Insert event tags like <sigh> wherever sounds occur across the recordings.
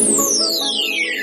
oh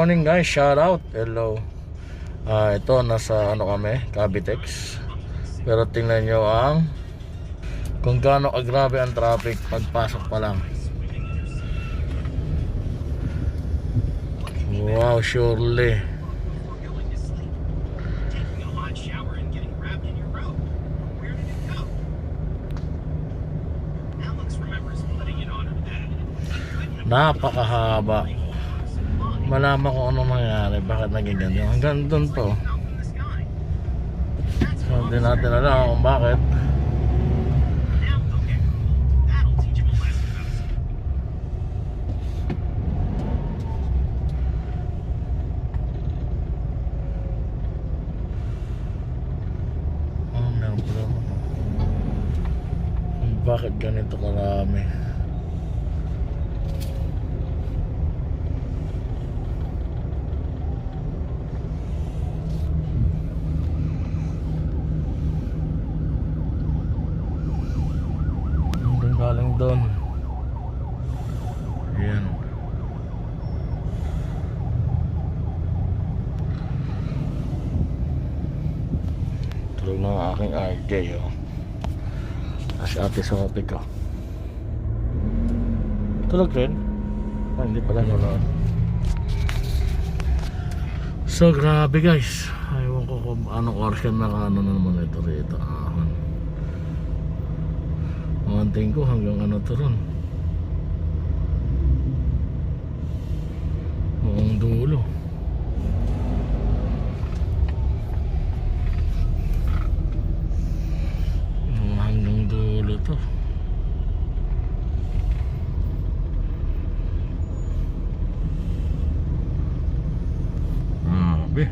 morning guys, shout out. Hello. Ah, ito nasa ano kami, Cavitex. Pero tingnan nyo ang kung gaano kagrabe ang traffic pagpasok pa lang. Wow, surely. Napakahaba. Malaman ko ano nangyari, bakit naging ganyan. Hanggang doon. That's So, hindi natin alam kung bakit. now, okay. That'll teach him a lesson about Oh, meron pala naman. Kung Bakit ganito karami? Doon galing doon. Ayan. Tulog na ang aking RJ oh. As ate sa kape ko. Tulog rin? Ah, hindi pala nanonood. So grabe guys. Ayaw ko kung anong oras ka naka ano na naman ito rito. Ahon. Manting ko hanggang ano to ron. Buong dulo. Oh, hanggang dulo to. Grabe.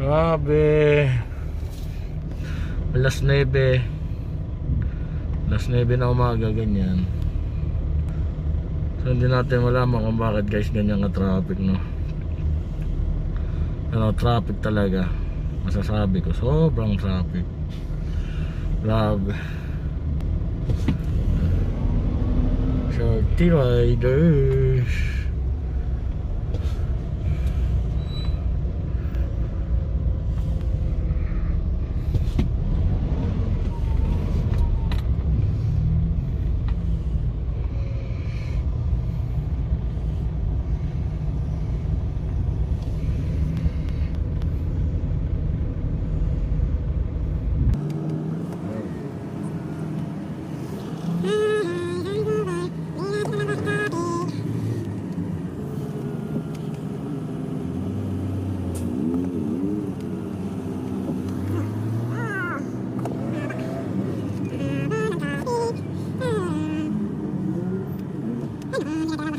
Grabe. Alas 9. Alas 9 na umaga ganyan. So hindi natin malaman kung bakit guys ganyan ka traffic no. Pero traffic talaga. Masasabi ko sobrang traffic. Love. So, do I do?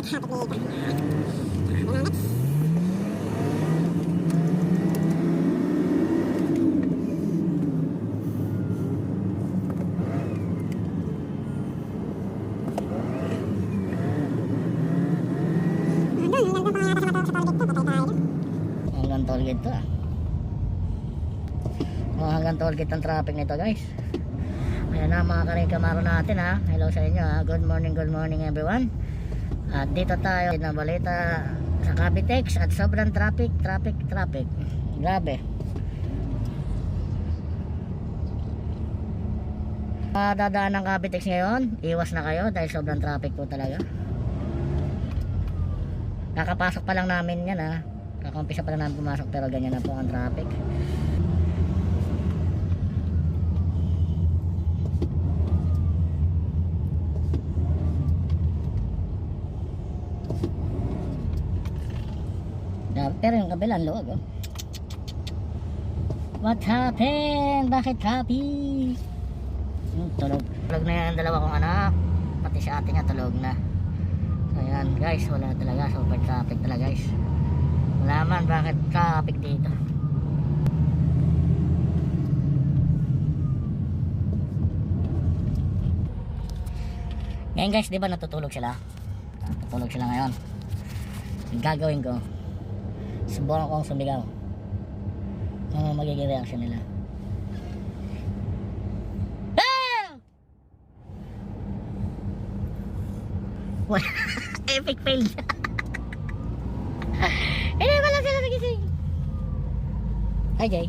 Hanggang tollgate to ah. Oh, hanggang tollgate ang traffic nito guys. Ayan na mga karing kamaro natin ha. Hello sa inyo ha. Good morning, good morning everyone. At dito tayo na balita sa Cavitex at sobrang traffic, traffic, traffic. Grabe. Dadaan ng Cavitex ngayon, iwas na kayo dahil sobrang traffic po talaga. Kakapasok pa lang namin yan ha. Kakampisa pa lang namin pumasok pero ganyan na po ang traffic. Pero yung kabila ang luwag oh. What happened? Bakit happy? Hmm, tulog. Tulog na yan ang dalawa kong anak. Pati si ate niya tulog na. So ayan guys, wala talaga. Super traffic talaga guys. Wala man bakit traffic dito. Ngayon guys, di ba natutulog sila? Natutulog sila ngayon. Gagawin ko, subukan kong sumigaw. Ano magiging reaction nila? Ah! <laughs> Epic fail. <laughs> Hindi wala sila nagising. Hi Jay.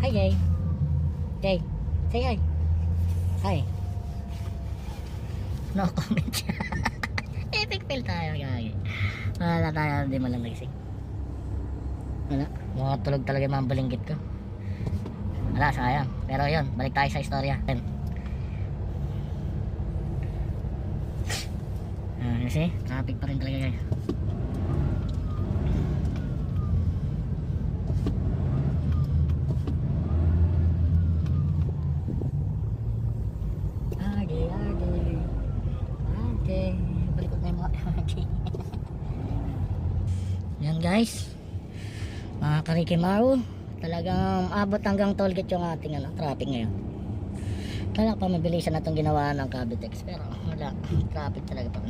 Hi Jay. Jay. Say hi. Hi. No comment. <laughs> Epic fail tayo gagi. Wala tayo hindi nagising. Wala. Mga tulog talaga yung mga balinggit ko. Wala, sayang. Pero yun, balik tayo sa istorya. Then, Ah, kasi traffic pa rin talaga guys. Ade, ade. Ade. Balikot na yung mga ade. Yan guys. Mga karikimaw. Talagang abot hanggang tollgate yung ating ano, traffic ngayon. Kala pa mabilisan na itong ginawa ng Cavitex pero wala. Traffic talaga pa.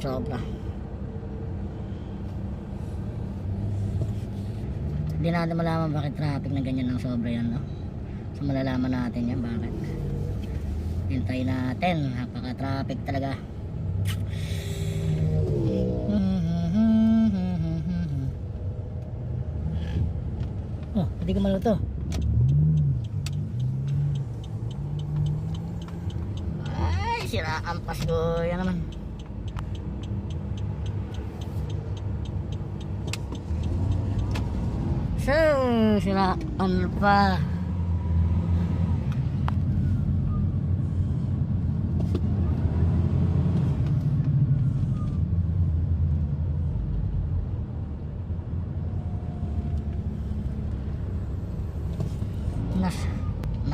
Sobra. Hindi natin malaman bakit traffic na ganyan ng sobra yan, no? So malalaman natin yan bakit. Hintayin natin. Napaka-traffic talaga. Hindi ko maluto. Ay, sira ang Pasko. Yan naman. So, sira ang pa. Nas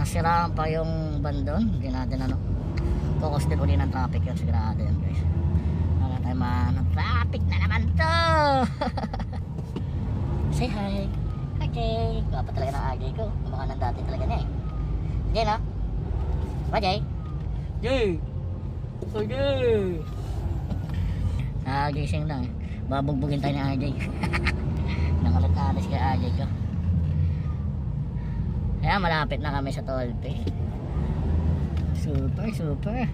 nasiraan pa yung bandon. Hindi natin ano. Focus din uli ng traffic yun. Sigurado yun guys. Wala tayo man. Traffic na naman to! <laughs> Say hi. Okay. Gwapa talaga ng agay ko. Mukha ng dati talaga niya eh. Sige no? Ba Jay? Jay! Okay! Nagising lang eh. Babugbugin tayo ni AJ. <laughs> Nakalit-alis kay AJ ko. Kaya malapit na kami sa Tolpe. Super, super.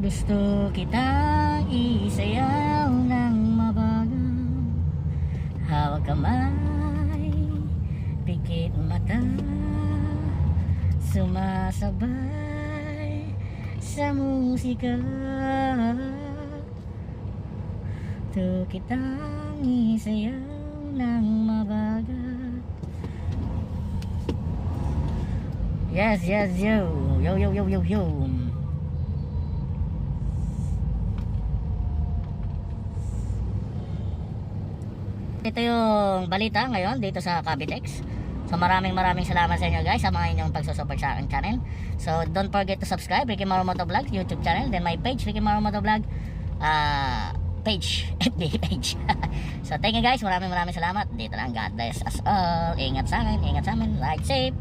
Gusto kitang isayaw ng mabagal Hawak kamay, pikit mata Sumasabay sa musika Gusto kitang isayaw ng mabagal Yes, yes, yo. Yo, yo, yo, yo, yo. Ito yung balita ngayon dito sa Cavitex. So maraming maraming salamat sa inyo guys sa mga inyong pagsusupport sa aking channel. So don't forget to subscribe Ricky Maro Moto Vlog YouTube channel, then my page Ricky Maro Moto Vlog ah page, <laughs> FB page. <laughs> so thank you guys, maraming maraming salamat. Dito lang, God bless us all. Ingat sa amin, ingat sa amin, like safe.